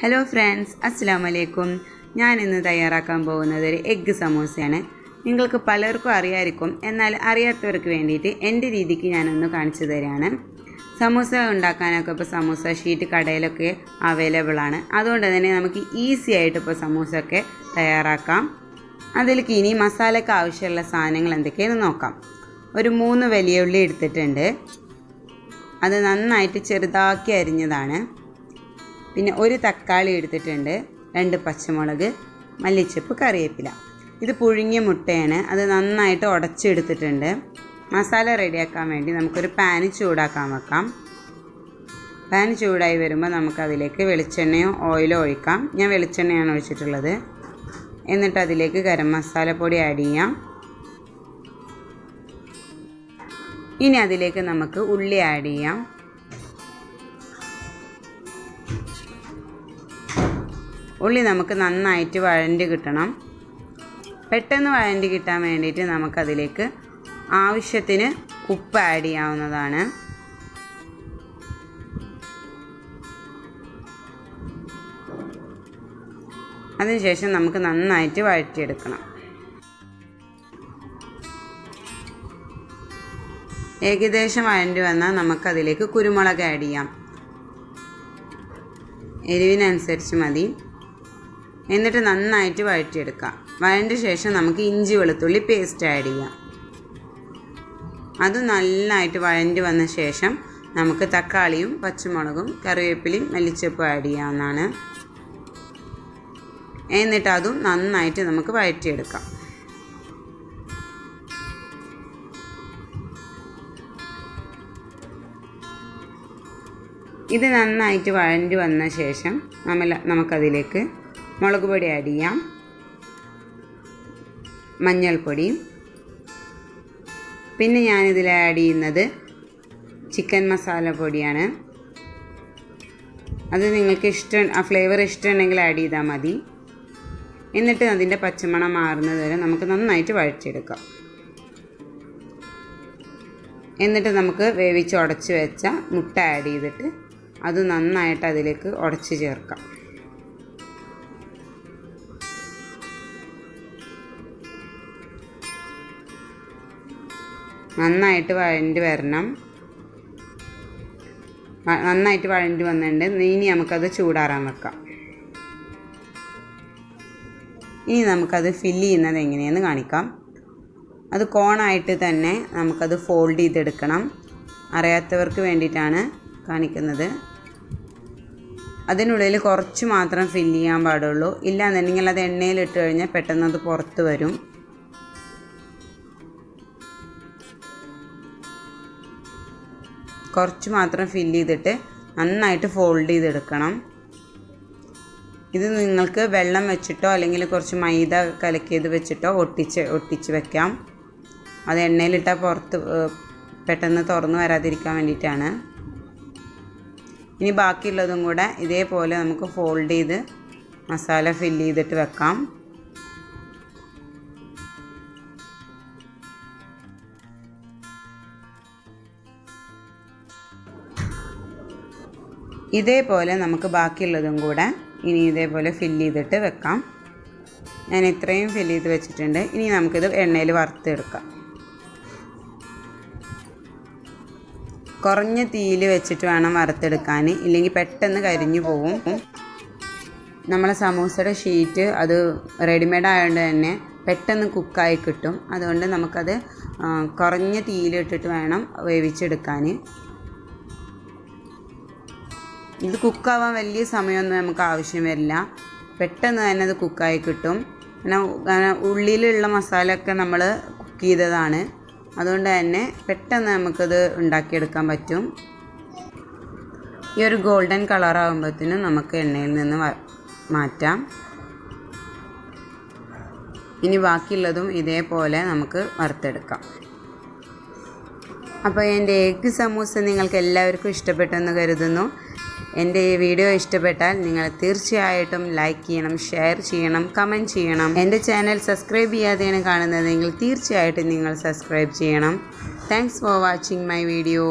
Hello friends അസ്സാം വലൈക്കും ഞാൻ ഇന്ന് തയ്യാറാക്കാൻ പോകുന്നത് ഒരു എഗ്ഗ് സമോസയാണ്. നിങ്ങൾക്ക് പലർക്കും അറിയാമായിരിക്കും എന്നാൽ അറിയാത്തവർക്ക് വേണ്ടിയിട്ട് എന്റെ രീതിക്ക് ഞാനൊന്ന് കാണിച്ചു തരാണ്. സമൂസ ഉണ്ടാക്കാനൊക്കെ ഇപ്പോൾ സമൂസ ഷീറ്റ് കടയിലൊക്കെ അവൈലബിൾ ആണ്. അതുകൊണ്ട് തന്നെ നമുക്ക് ഈസി ആയിട്ട് ഇപ്പോൾ സമൂസ ഒക്കെ തയ്യാറാക്കാം. അതിലേക്ക് ഇനി മസാലയ്ക്ക് ആവശ്യമുള്ള സാധനങ്ങൾ എന്തൊക്കെയാണെന്ന് നോക്കാം. ഒരു മൂന്ന് വലിയ ഉള്ളി എടുത്തിട്ടുണ്ട്. അത് നന്നായിട്ട് ചെറുതാക്കി അരിഞ്ഞതാണ്. പിന്നെ ഒരു തക്കാളി എടുത്തിട്ടുണ്ട് രണ്ട് പച്ചമുളക് മല്ലിച്ചപ്പ് കറിവേപ്പില. ഇത് പുഴുങ്ങിയ മുട്ടയാണ് അത് നന്നായിട്ട് ഉടച്ചെടുത്തിട്ടുണ്ട്. മസാല റെഡിയാക്കാൻ വേണ്ടി നമുക്കൊരു പാന് ചൂടാക്കാൻ വെക്കാം. പാൻ ചൂടായി വരുമ്പോൾ നമുക്കതിലേക്ക് വെളിച്ചെണ്ണയോ ഓയിലോ ഒഴിക്കാം. ഞാൻ വെളിച്ചെണ്ണയാണ് ഒഴിച്ചിട്ടുള്ളത്. എന്നിട്ട് അതിലേക്ക് ഗരം മസാല പൊടി ആഡ് ചെയ്യാം. ഇനി അതിലേക്ക് നമുക്ക് ഉള്ളി ആഡ് ചെയ്യാം. ഉള്ളി നമുക്ക് നന്നായിട്ട് വഴണ്ട് കിട്ടണം. പെട്ടെന്ന് വഴണ്ട് കിട്ടാൻ വേണ്ടിയിട്ട് നമുക്കതിലേക്ക് ആവശ്യത്തിന് ഉപ്പ് ആഡ് ചെയ്യാവുന്നതാണ്. അതിനുശേഷം നമുക്ക് നന്നായിട്ട് വഴറ്റിയെടുക്കണം. ഏകദേശം വഴണ്ടി വന്നാൽ നമുക്കതിലേക്ക് കുരുമുളക് ആഡ് ചെയ്യാം. എരിവിനനുസരിച്ച് മതി. എന്നിട്ട് നന്നായിട്ട് വഴറ്റിയെടുക്കാം. വഴണ്ട ശേഷം നമുക്ക് ഇഞ്ചി വെളുത്തുള്ളി പേസ്റ്റ് ആഡ് ചെയ്യാം. അത് നന്നായിട്ട് വഴണ്ടി വന്ന ശേഷം നമുക്ക് തക്കാളിയും പച്ചമുളകും കറിവേപ്പിലയും മല്ലിച്ചപ്പും ആഡ് ചെയ്യാവുന്നതാണ്. എന്നിട്ട് അതും നന്നായിട്ട് നമുക്ക് വഴറ്റിയെടുക്കാം. ഇത് നന്നായിട്ട് വഴണ്ടി വന്ന ശേഷം നമ്മൾ നമുക്കതിലേക്ക് മുളക് പൊടി ആഡ് ചെയ്യാം. മഞ്ഞൾപ്പൊടി. പിന്നെ ഞാനിതിൽ ആഡ് ചെയ്യുന്നത് ചിക്കൻ മസാല പൊടിയാണ്. അത് നിങ്ങൾക്ക് ഇഷ്ടം ആ ഫ്ലേവർ ഇഷ്ടമുണ്ടെങ്കിൽ ആഡ് ചെയ്താൽ മതി. എന്നിട്ട് അതിന്റെ പച്ചമണം മാറുന്നത് വരെ നമുക്ക് നന്നായിട്ട് വഴച്ചെടുക്കാം എന്നിട്ട് നമുക്ക് വേവിച്ച് ഉടച്ച് വെച്ച മുട്ട ആഡ് ചെയ്തിട്ട് അത് നന്നായിട്ട് അതിലേക്ക് ഉടച്ച് ചേർക്കാം. നന്നായിട്ട് വഴണ്ടി വരണം. നന്നായിട്ട് വഴണ്ടി വന്നിട്ടുണ്ട്. ഇനി നമുക്കത് ചൂടാറാൻ വെക്കാം. ഇനി നമുക്കത് ഫില്ല് ചെയ്യുന്നത് എങ്ങനെയെന്ന് കാണിക്കാം. അത് കോണായിട്ട് തന്നെ നമുക്കത് ഫോൾഡ് ചെയ്തെടുക്കണം. അറിയാത്തവർക്ക് വേണ്ടിയിട്ടാണ് കാണിക്കുന്നത്. അതിനുള്ളിൽ കുറച്ച് മാത്രം ഫില്ല് ചെയ്യാൻ പാടുള്ളൂ. ഇല്ലാന്നുണ്ടെങ്കിൽ അത് എണ്ണയിലിട്ട് കഴിഞ്ഞാൽ പെട്ടെന്ന് അത് പുറത്ത് വരും. കുറച്ച് മാത്രം ഫില്ല് ചെയ്തിട്ട് നന്നായിട്ട് ഫോൾഡ് ചെയ്തെടുക്കണം. ഇത് നിങ്ങൾക്ക് വെള്ളം വെച്ചിട്ടോ അല്ലെങ്കിൽ കുറച്ച് മൈദ കലക്കിയത് വെച്ചിട്ടോ ഒട്ടിച്ച് ഒട്ടിച്ച് വെക്കാം. അത് എണ്ണയിലിട്ടാൽ പുറത്ത് പെട്ടെന്ന് തുറന്നു വരാതിരിക്കാൻ വേണ്ടിയിട്ടാണ്. ഇനി ബാക്കിയുള്ളതും കൂടെ ഇതേപോലെ നമുക്ക് ഫോൾഡ് ചെയ്ത് മസാല ഫില്ല് ചെയ്തിട്ട് വെക്കാം. ഇതേപോലെ നമുക്ക് ബാക്കിയുള്ളതും കൂടെ ഇനി ഇതേപോലെ ഫില്ല് ചെയ്തിട്ട് വെക്കാം. ഞാൻ ഇത്രയും ഫില്ല് ചെയ്ത് വെച്ചിട്ടുണ്ട്. ഇനി നമുക്കിത് എണ്ണയിൽ വറുത്തെടുക്കാം. കുറഞ്ഞ തീയിൽ വെച്ചിട്ട് വേണം വറുത്തെടുക്കാൻ. ഇല്ലെങ്കിൽ പെട്ടെന്ന് കരിഞ്ഞു പോവും. നമ്മളെ സമൂസയുടെ ഷീറ്റ് അത് റെഡിമെയ്ഡ് ആയതുകൊണ്ട് തന്നെ പെട്ടെന്ന് കുക്കായി കിട്ടും. അതുകൊണ്ട് നമുക്കത് കുറഞ്ഞ തീയിലിട്ടിട്ട് വേണം വേവിച്ചെടുക്കാൻ. ഇത് കുക്കാവാൻ വലിയ സമയമൊന്നും നമുക്ക് ആവശ്യം വരില്ല. പെട്ടെന്ന് തന്നെ അത് കുക്കായി കിട്ടും. കാരണം ഉള്ളിലുള്ള മസാലയൊക്കെ നമ്മൾ കുക്ക് ചെയ്തതാണ്. അതുകൊണ്ട് തന്നെ പെട്ടെന്ന് നമുക്കത് ഉണ്ടാക്കിയെടുക്കാൻ പറ്റും. ഈ ഒരു ഗോൾഡൻ കളർ കളറാകുമ്പോഴത്തേനും നമുക്ക് എണ്ണയിൽ നിന്ന് മാറ്റാം. ഇനി ബാക്കിയുള്ളതും ഇതേപോലെ നമുക്ക് വറുത്തെടുക്കാം. അപ്പോൾ എന്റെ എഗ്ഗ് സമൂസ നിങ്ങൾക്ക് എല്ലാവർക്കും ഇഷ്ടപ്പെട്ടെന്ന് കരുതുന്നു. എന്റെ ഈ വീഡിയോ ഇഷ്ടപ്പെട്ടാൽ നിങ്ങൾ തീർച്ചയായിട്ടും ലൈക്ക് ചെയ്യണം ഷെയർ ചെയ്യണം കമന്റ് ചെയ്യണം. എന്റെ ചാനൽ സബ്സ്ക്രൈബ് ചെയ്യാതെയാണ് കാണുന്നതെങ്കിൽ തീർച്ചയായിട്ടും നിങ്ങൾ സബ്സ്ക്രൈബ് ചെയ്യണം. Thanks for watching my video